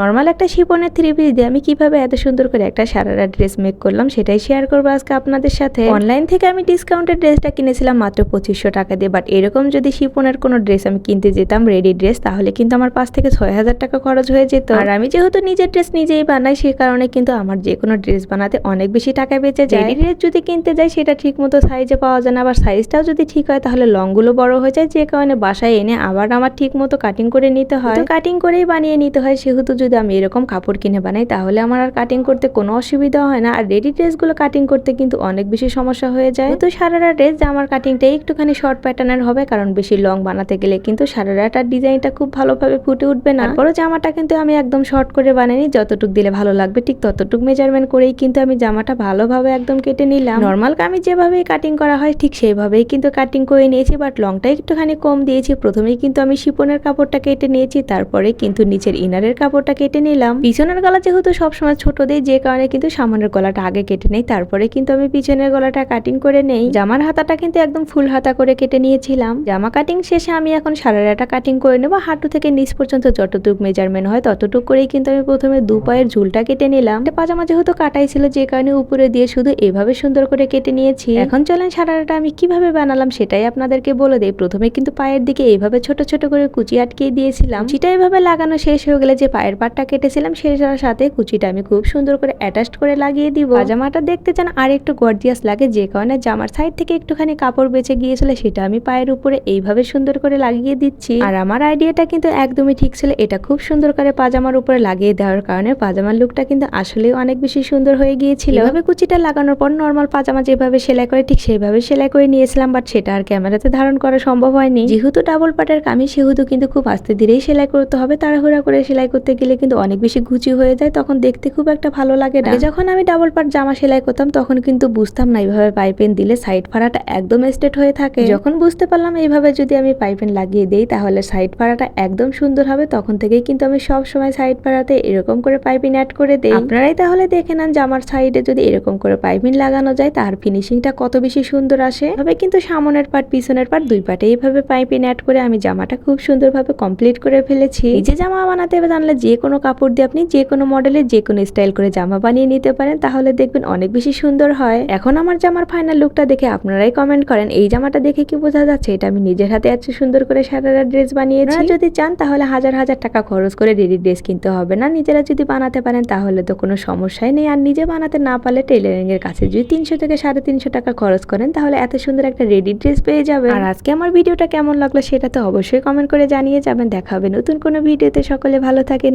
Normal একটা শিপনের three piece দিয়ে আমি কীভাবে এত সুন্দর করে একটা সারারা ড্রেস মেক করলাম সেটাই শেয়ার করব আজকে আপনাদের সাথে। অনলাইন থেকে আমি ডিসকাউন্টের ড্রেসটা কিনেছিলাম মাত্র পঁচিশশো টাকা দিয়ে বাট এরকম যদি শিপনের কোনো ড্রেস আমি কিনতে যেতাম রেডি ড্রেস তাহলে কিন্তু আমার পাঁচ থেকে ছয় হাজার টাকা খরচ হয়ে যেত। আর আমি যেহেতু নিজের ড্রেস নিজেই বানাই, সে কারণে কিন্তু আমার যে কোনো ড্রেস বানাতে অনেক বেশি টাকা বেঁচে যায়। রেডি ড্রেস যদি কিনতে যাই, সেটা ঠিক মতো সাইজে পাওয়া যায় না, আবার সাইজটাও যদি ঠিক হয়, তাহলে লংগুলো বড় হয়ে যায়, যে কারণে বাসায় এনে আবার আমার ঠিক মতো কাটিং করে নিতে হয়। কাটিং করেই বানিয়ে নিতে হয়, সেহেতু যদি আমি এরকম কাপড় কিনে বানাই, তাহলে আমার আর কাটিং করতে কোনো অসুবিধা হয় না। আর রেডি ড্রেসগুলো কাটিং করতে কিন্তু অনেক বেশি সমস্যা হয়ে যায়। তো সারারা ড্রেস জামার কাটিংটা একটুখানি শর্ট প্যাটার্নের হবে, কারণ বেশি লং বানাতে গেলে কিন্তু সারারাটার ডিজাইনটা খুব ভালোভাবে ফুটে উঠবে না। তারপরও জামাটা কিন্তু আমি একদম শর্ট করে বানাইনি, যতটুক দিলে ভালো লাগবে, ঠিক ততটুক মেজারমেন্ট করেই কিন্তু আমি জামাটা ভালোভাবে একদম কেটে নিলাম। নর্মাল আমি যেভাবে কাটিং করা হয়, ঠিক সেইভাবেই কিন্তু কাটিং করে নিয়েছি বাট লংটা একটুখানি কম দিয়েছি। প্রথমেই কিন্তু আমি শিপনের কাপড়টা কেটে নিয়েছি, তারপরে কিন্তু নিচের ইনারের কাপড়টা কেটে নিলাম। পিছনের গলা যেহেতু সবসময় ছোট দেই, যে কারণে কিন্তু সামনের গলাটা আগে কেটে নেই। তারপরে কিন্তু আমি পিছনের গলাটা কাটিং করে নেই। জামার হাতাটা কিন্তু একদম ফুল হাতা করে কেটে নিয়েছিলাম। জামা কাটিং শেষে আমি এখন সারারাটা কাটিং করে নেব। হাঁটু থেকে নিচ পর্যন্ত যতটুকু মেজারমেন্ট হয়, ততটুকু করেই কিন্তু আমি প্রথমে দু পায়ের ঝুলটা কেটে নিলাম। পাজামা যেহেতু কাটাই ছিল, যে কারণে উপরে দিয়ে শুধু এভাবে সুন্দর করে কেটে নিয়েছি। এখন চলেন সারারাটা আমি কীভাবে বানালাম সেটাই আপনাদেরকে বলে দেই। প্রথমে কিন্তু পায়ের দিকে এইভাবে ছোট ছোট করে কুচি আটকে দিয়েছিলাম। সেটা এভাবে লাগানো শেষ হয়ে গেলে যে পায়ের পাটটা কেটেছিলাম সেটার সাথে কুচিটা আমি খুব সুন্দর করে অ্যাটাচ করে লাগিয়ে দিব। জামাটা দেখতে চান আর একটু গর্জিয়াস লাগে, যে কারণে জামার সাইড থেকে একটুখানি কাপড় বেঁচে গিয়েছিল, সেটা আমি পায়ের উপরে এইভাবে সুন্দর করে লাগিয়ে দিচ্ছি। আর আমার আইডিয়াটা কিন্তু একদমই ঠিক ছিল, এটা খুব সুন্দর করে পাজামার উপরে লাগিয়ে দেওয়ার কারণে পাজামার লুকটা কিন্তু আসলেই অনেক বেশি সুন্দর হয়ে গিয়েছিল। এভাবে কুচিটা লাগানোর পর নর্মাল পাজামা যেভাবে সেলাই করে, ঠিক সেইভাবে সেলাই করে নিয়েছিলাম বাট সেটা আর ক্যামেরাতে ধারণ করা সম্ভব হয়নি। যেহেতু ডাবল পাটের কামি সেহেতু কিন্তু খুব আস্তে ধীরেই সেলাই করতে হবে, তাড়াহুড়া করে সেলাই করতে গেলে কিন্তু অনেক বেশি ঘুচি হয়ে যায়, তখন দেখতে খুব একটা ভালো লাগে না। যখন আমি ডাবল পাট জামা সেলাই করতাম, তখন কিন্তু বুঝতাম না এইভাবে পাইপেন দিলে সাইড ফাড়াটা একদম স্ট্রেট হয়ে থাকে। যখন বুঝতে পারলাম এইভাবে যদি আমি পাইপেন লাগিয়ে দিই, তাহলে সাইড ফাড়াটা একদম সুন্দর হবে, তখন থেকেই কিন্তু আমি সব সময় সাইড ফাড়াতে এরকম করে পাইপিং অ্যাড করে দেই। আপনারাই তাহলে দেখে নেন জামার সাইডে যদি এরকম করে পাইপিং লাগানো যায়, তার ফিনিশিংটা কত বেশি সুন্দর আসে। তবে কিন্তু সামনের পাট পিছনের পাট দুই পাটে এইভাবে পাইপিং অ্যাড করে আমি জামাটা খুব সুন্দরভাবে কমপ্লিট করে ফেলেছি। এই যে জামা বানাতে জানলে যে কোনো কাপড় দিয়ে আপনি যে কোনো মডেলের যে কোনো স্টাইল করে জামা বানিয়ে নিতে পারেন তাহলে দেখবেন অনেক বেশি সুন্দর হয়। এখন আমার জামার ফাইনাল লুকটা দেখে আপনারাই কমেন্ট করেন এই জামাটা দেখে কি বোঝা যাচ্ছে? এটা আমি নিজের হাতে এত সুন্দর করে সারারা ড্রেস বানিয়েছি। যদি চান তাহলে হাজার হাজার টাকা খরচ করে রেডি ড্রেস কিনতে হবে না। নিজেরা যদি বানাতে পারেন তাহলে তো কোনো সমস্যাই নেই। আর নিজে বানাতে না পারলে টেলারিং এর কাছে যদি তিনশো থেকে সাড়ে তিনশো টাকা খরচ করেন তাহলে এত সুন্দর একটা রেডি ড্রেস পেয়ে যাবে আর আজকে আমার ভিডিওটা কেমন লাগল সেটা তো অবশ্যই কমেন্ট করে জানিয়ে যাবেন। দেখা হবে নতুন কোনো ভিডিওতে সকলে ভালো থাকে থাকেন।